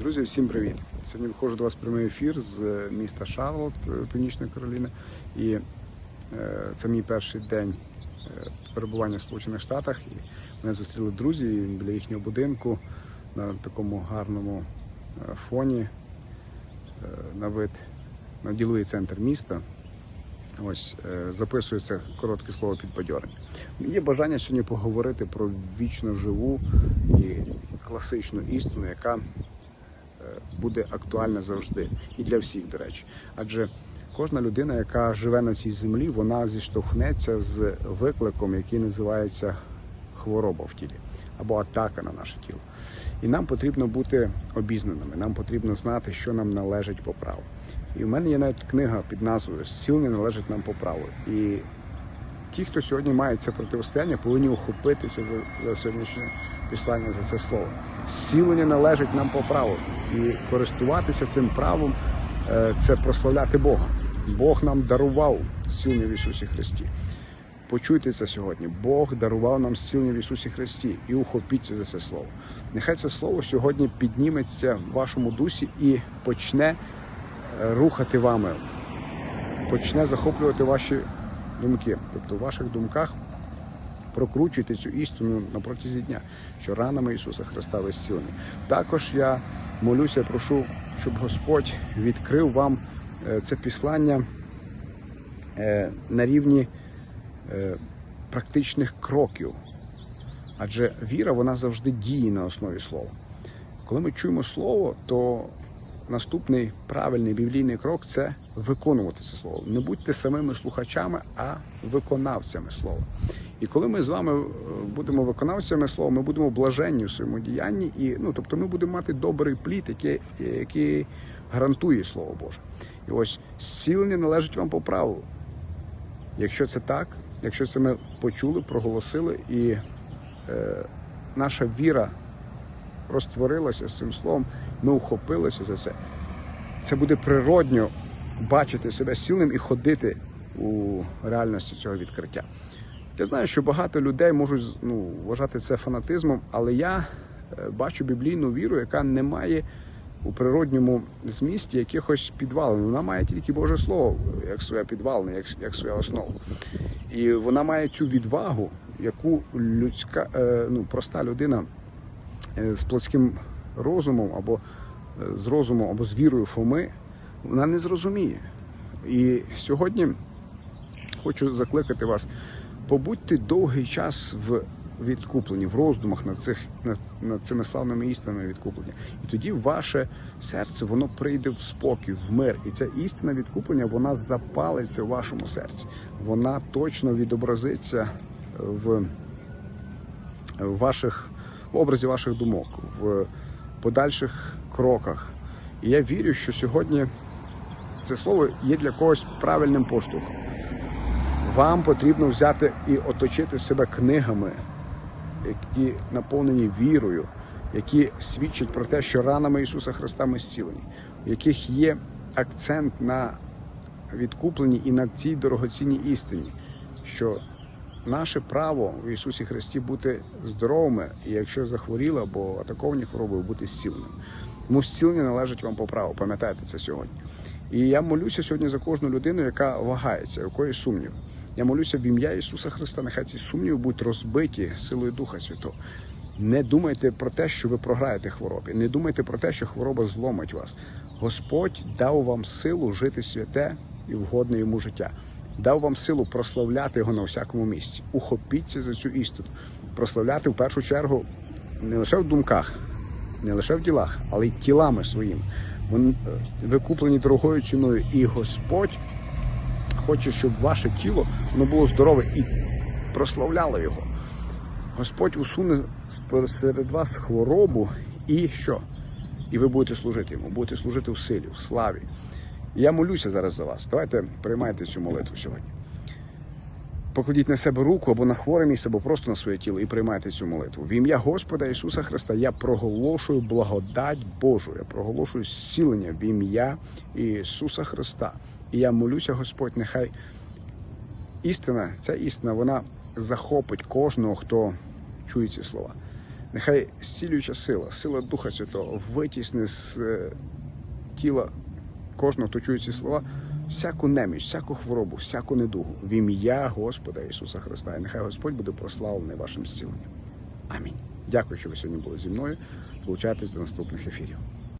Друзі, всім привіт! Сьогодні виходжу до вас прямий ефір з міста Шарлот, е, Північної Кароліни. І е, це мій перший день е, перебування в Сполучених Штатах. І мене зустріли друзі біля їхнього будинку на такому гарному е, фоні е, на вид на діловий центр міста. Ось е, записується коротке слово підбадьорення. Є бажання сьогодні поговорити про вічно живу і класичну істину, яка е, буде актуальна завжди і для всіх, до речі. Адже кожна людина, яка живе на цій землі, вона зіштовхнеться з викликом, який називається хвороба в тілі або атака на наше тіло. І нам потрібно бути обізнаними, нам потрібно знати, що нам належить по праву. І в мене є навіть книга під назвою Зцілення належить нам по праву. І ті, хто сьогодні має це протистояння, повинні охопитися за, за сьогоднішнє післання за це слово. Зцілення належить нам по праву. І користуватися цим правом е, це прославляти Бога. Бог нам дарував зцілення в Ісусі Христі. Почуйте це сьогодні. Бог дарував нам зцілення в Ісусі Христі і ухопіться за це слово. Нехай це слово сьогодні підніметься в вашому дусі і почне е, рухати вами, почне захоплювати ваші думки. Тобто в ваших думках прокручуйте цю істину на протязі дня, що ранами Ісуса Христа ви зцілені. Також я молюся, прошу, щоб Господь відкрив вам е, це післання е, на рівні е, практичних кроків. Адже віра вона завжди діє на основі слова. Коли ми чуємо слово, то наступний правильний біблійний крок це виконувати це слово. Не будьте самими слухачами, а виконавцями слова. І коли ми з вами е, будемо виконавцями слова, ми будемо блаженні в своєму діянні, і ну тобто ми будемо мати добрий плід, який, який гарантує слово Боже. І ось зцілення належить вам по праву. Якщо це так, якщо це ми почули, проголосили, і е, наша віра розтворилася з цим словом, ми ухопилися за це. Це буде природньо бачити себе сильним і ходити у реальності цього відкриття. Я знаю, що багато людей можуть ну, вважати це фанатизмом, але я е, бачу біблійну віру, яка не має у природньому змісті якихось підвалин. Вона має тільки Боже Слово як своє підвалне, як, як своя основа. І вона має цю відвагу, яку людська, е, ну, проста людина з плотським розумом або е, з розумом, або з вірою Фоми, вона не зрозуміє. І сьогодні хочу закликати вас, побудьте довгий час в відкупленні, в роздумах над, цих, над, над цими славними істинами відкуплення. І тоді ваше серце воно прийде в спокій, в мир. І ця істина відкуплення вона запалиться в вашому серці. Вона точно відобразиться в ваших в образі ваших думок, в подальших кроках. І я вірю, що сьогодні це слово є для когось правильним поштовхом. Вам потрібно взяти і оточити себе книгами, які наповнені вірою, які свідчать про те, що ранами Ісуса Христа ми зцілені, в яких є акцент на відкупленні і на цій дорогоцінній істині, що наше право в Ісусі Христі бути здоровими, і якщо захворіли або атаковані хворобою, бути зціленим. Тому зцілення належить вам по праву, пам'ятайте це сьогодні. І я молюся сьогодні за кожну людину, яка вагається, якої сумнів. Я молюся в ім'я Ісуса Христа. Нехай ці сумніви будуть розбиті силою Духа Святого. Не думайте про те, що ви програєте хворобі. Не думайте про те, що хвороба зломить вас. Господь дав вам силу жити святе і вгодне йому життя. Дав вам силу прославляти його на всякому місці. Ухопіться за цю істину. Прославляти в першу чергу не лише в думках, не лише в ділах, але й тілами своїми. Вони е, викуплені дорогою ціною. І Господь хоче, щоб ваше тіло воно було здорове і прославляло його. Господь усуне серед вас хворобу і що? І ви будете служити йому, будете служити в силі, в славі. Я молюся зараз за вас. Давайте приймайте цю молитву сьогодні. Покладіть на себе руку або на хворе місце, або просто на своє тіло і приймайте цю молитву. В ім'я Господа Ісуса Христа я проголошую благодать Божу, я проголошую зцілення в ім'я Ісуса Христа. І я молюся, Господь, нехай істина, ця істина, вона захопить кожного, хто чує ці слова. Нехай зцілююча сила, сила Духа Святого витісне з е, тіла кожного, хто чує ці слова, всяку неміч, всяку хворобу, всяку недугу в ім'я Господа Ісуса Христа. І нехай Господь буде прославлений вашим зціленням. Амінь. Дякую, що ви сьогодні були зі мною. Долучайтесь до наступних ефірів.